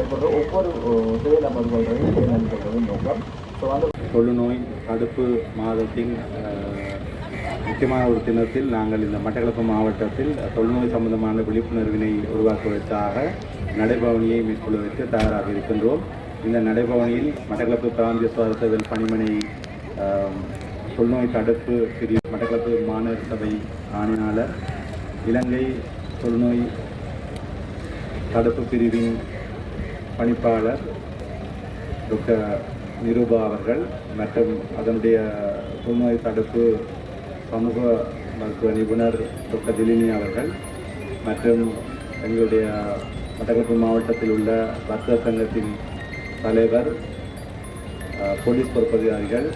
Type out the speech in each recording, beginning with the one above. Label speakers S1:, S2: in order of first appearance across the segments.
S1: ஒவ்வொரு நோக்கம். ஸோ அந்த
S2: தொழுநோய் தடுப்பு மாதத்தின் முக்கியமான ஒரு தினத்தில் நாங்கள் இந்த மட்டக்களப்பு மாவட்டத்தில் தொழுநோய் சம்பந்தமான விழிப்புணர்வினை உருவாக்குவதற்காக நடைபவனியை மேற்கொள்வதற்கு தயாராக இருக்கின்றோம். இந்த நடைபவனியில் மட்டக்களப்பு பிராந்திய சுகாதார பணிமனை தொழுநோய் தடுப்பு பிரிவு மட்டக்களப்பு மாநகர சபை ஆணையாளர் இலங்கை தொழுநோய் தடுப்பு பிரிவின் பணிப்பாளர் டாக்டர் நிரூபா அவர்கள் மற்றும் அதனுடைய புற்றுநோய் தடுப்பு சமூக மருத்துவ நிபுணர் டாக்டர் திலினி அவர்கள் மற்றும் எங்களுடைய மட்டக்களப்பு மாவட்டத்தில் உள்ள வர்த்தக சங்கத்தின் தலைவர் போலீஸ் பொறுப்பதிகாரிகள்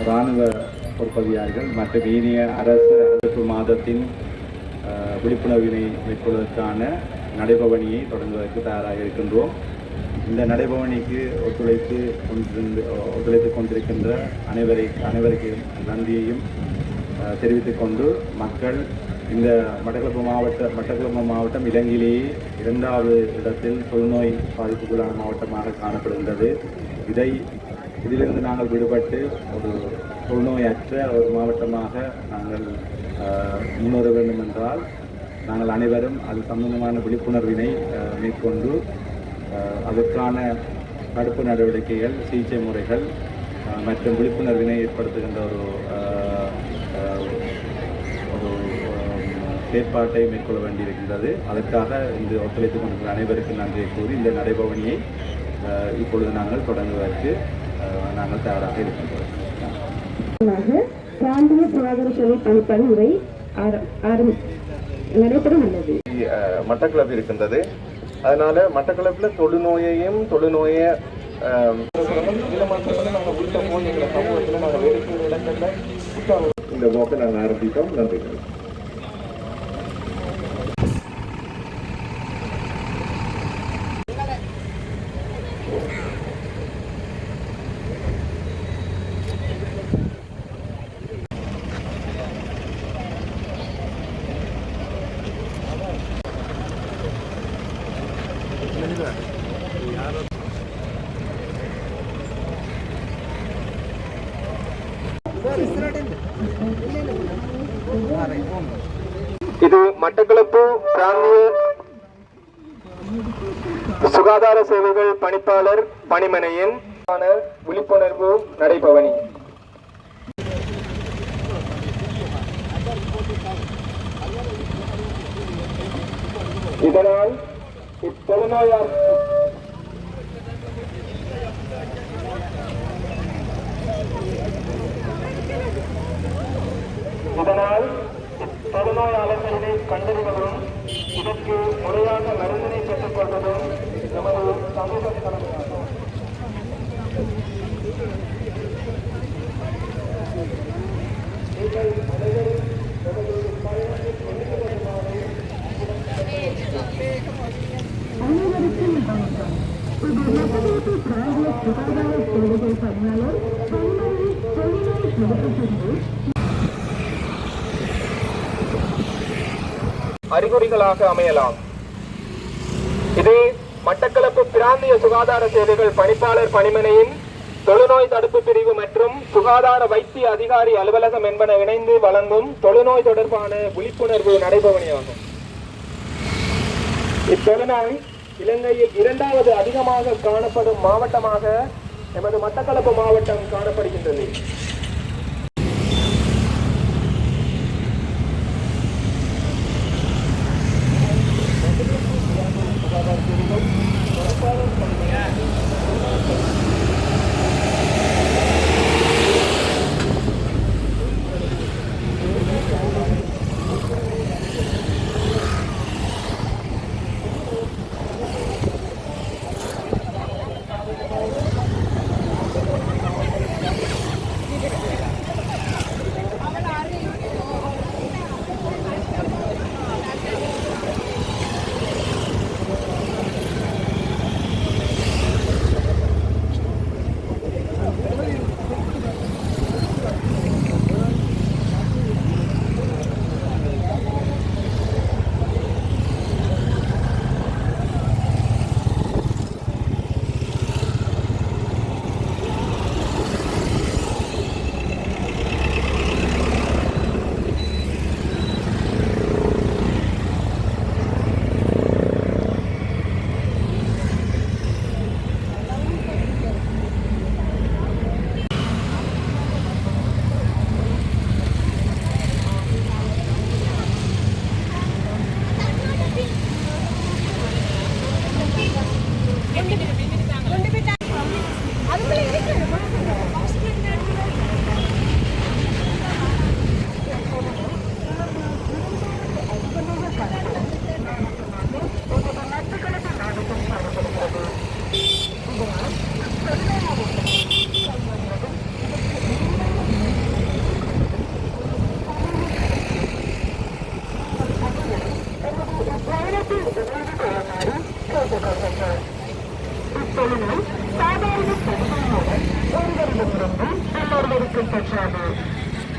S2: இராணுவ பொறுப்பதிகாரிகள் மற்றும் இனிய அரசு அரசு மாதத்தின் விழிப்புணர்வினை மேற்கொள்வதற்கான நடைபவனியை தொடங்குவதற்கு தயாராக இருக்கின்றோம். இந்த நடைபவனிக்கு ஒத்துழைத்து கொண்டிருந்து ஒத்துழைத்து கொண்டிருக்கின்ற அனைவரை அனைவருக்கு நன்றியையும் தெரிவித்துக் கொண்டு மக்கள் இந்த மட்டக்களப்பு மாவட்ட மட்டக்களப்பு மாவட்டம் இலங்கையிலேயே இரண்டாவது இடத்தில் தொழுநோய் பாதிப்புக்குள்ளான மாவட்டமாக காணப்படுகின்றது. இதை இதிலிருந்து நாங்கள் விடுபட்டு ஒரு தொழுநோயற்ற ஒரு மாவட்டமாக நாங்கள் முன்னேற வேண்டும் என்றால் நாங்கள் அனைவரும் அது சம்பந்தமான விழிப்புணர்வினை மேற்கொண்டு அதற்கான தடுப்பு நடவடிக்கைகள் சிகிச்சை முறைகள் மற்றும் விழிப்புணர்வினை ஏற்படுத்துகின்ற ஒரு ஒரு செயற்பாட்டை மேற்கொள்ள வேண்டியிருக்கின்றது. அதற்காக இந்த ஒத்துழைத்துக் கொண்டிருக்கிற அனைவருக்கும் நன்றியை கூறி இந்த நடைபவனியை இப்பொழுது நாங்கள் தொடங்குவதற்கு நாங்கள் தயாராக இருக்கின்றோம்.
S3: பிராந்திய சுகாதார சேவை பணிப்பணி உரை ஆர- ஆரம் நடைபெற உள்ளது
S1: மட்டக்களப்பு இருக்கின்றது. அதனால மட்டக்களப்புல தொழுநோயையும் தொழுநோயை இந்த போக்கை நாங்கள் ஆரம்பித்தோம். நன்றிகள் இது மட்டக்களப்பு பிராந்திய சுகாதார சேவைகள் பணிப்பாளர் பணிமனையின் விழிப்புணர்வு நடைபவனி. இதனால் இத்தொழுநோயால் இதனால் தொழுநோயாளர்களை கண்டறிவதும் இதற்கு முறையாக மருந்தினை பெற்றுக்கொள்வதும் நமது சமூக கடமையாகும்
S3: அனைவருக்கும் வணக்கம் இது மட்டக்களப்பு பிராந்திய சுகாதார சேவைகள் பணியாளர் பணிமனை தொழில்நோய் தடுப்பு பிரிவு
S1: அறிகுறிகளாக அமையலாம். இது மட்டக்களப்பு பிராந்திய சுகாதார சேவைகள் பணிப்பாளர் பணிமனையின் தொழுநோய் தடுப்பு பிரிவு மற்றும் சுகாதார வைத்திய அதிகாரி அலுவலகம் என்பன இணைந்து வழங்கும் தொழுநோய் தொடர்பான விழிப்புணர்வு நடைபவனியாகும். இத்தொழுநோய் இலங்கையில் இரண்டாவது அதிகமாக காணப்படும் மாவட்டமாக எமது மட்டக்களப்பு மாவட்டம் காணப்படுகிறது.
S3: இத்தொழிலில் சாதாரண தொழிலாளர் ஒருவரிடமிருந்து இன்னொருவருக்கு பெற்றது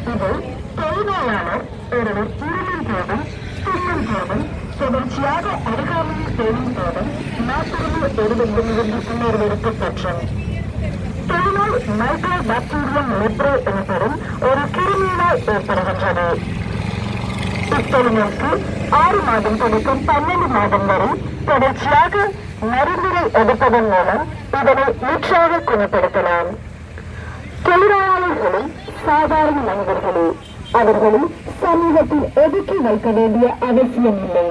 S3: இது தொழிலாளர் ஒருவர் இருளும் போதும் துள்ளும் போதும் தொடர்ச்சியாக அருகாமையில் தேடும் போதும் மாத்திரமே ஒருவரிடமிருந்து இன்னொருவருக்கு பெற்றது தொழிலால் மைக்ரோ பாக்டீரியம் லெப்ரோ எனப்படும் ஒரு கிருமியினால் ஏற்படுகின்றது. இத்தொழிலுக்கு ஆறு மாதம் தொடக்கம் பன்னெண்டு மாதம் வரை தொடர்ச்சியாக மருந்தினை எடுப்பதன் மூலம் இதனை முற்றாக குணப்படுத்தலாம். தொழிலாளர்களை சாதாரண மனிதர்களே அவர்களை சமூகத்தில் ஒதுக்கி வைக்க வேண்டிய அவசியமில்லை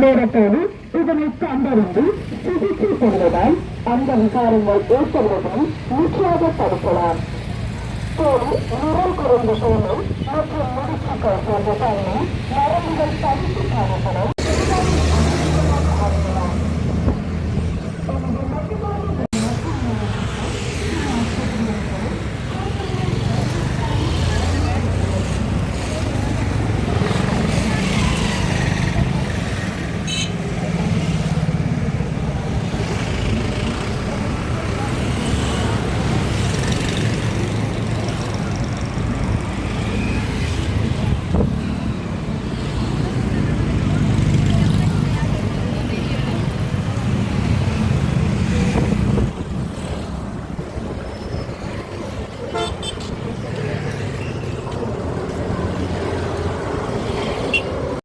S3: நேரத்தோடு இதனை கண்டறிந்து சிகிச்சை பெறுவதால் அந்த விகாரங்கள் ஏற்படுவதையும் முற்றாக தடுக்கலாம். தோல் நிறம் குறைந்த தோலை மற்றும் முடிச்சுக்கள் போன்ற தன்மை நரம்புகள் தடுத்து காணப்படும்.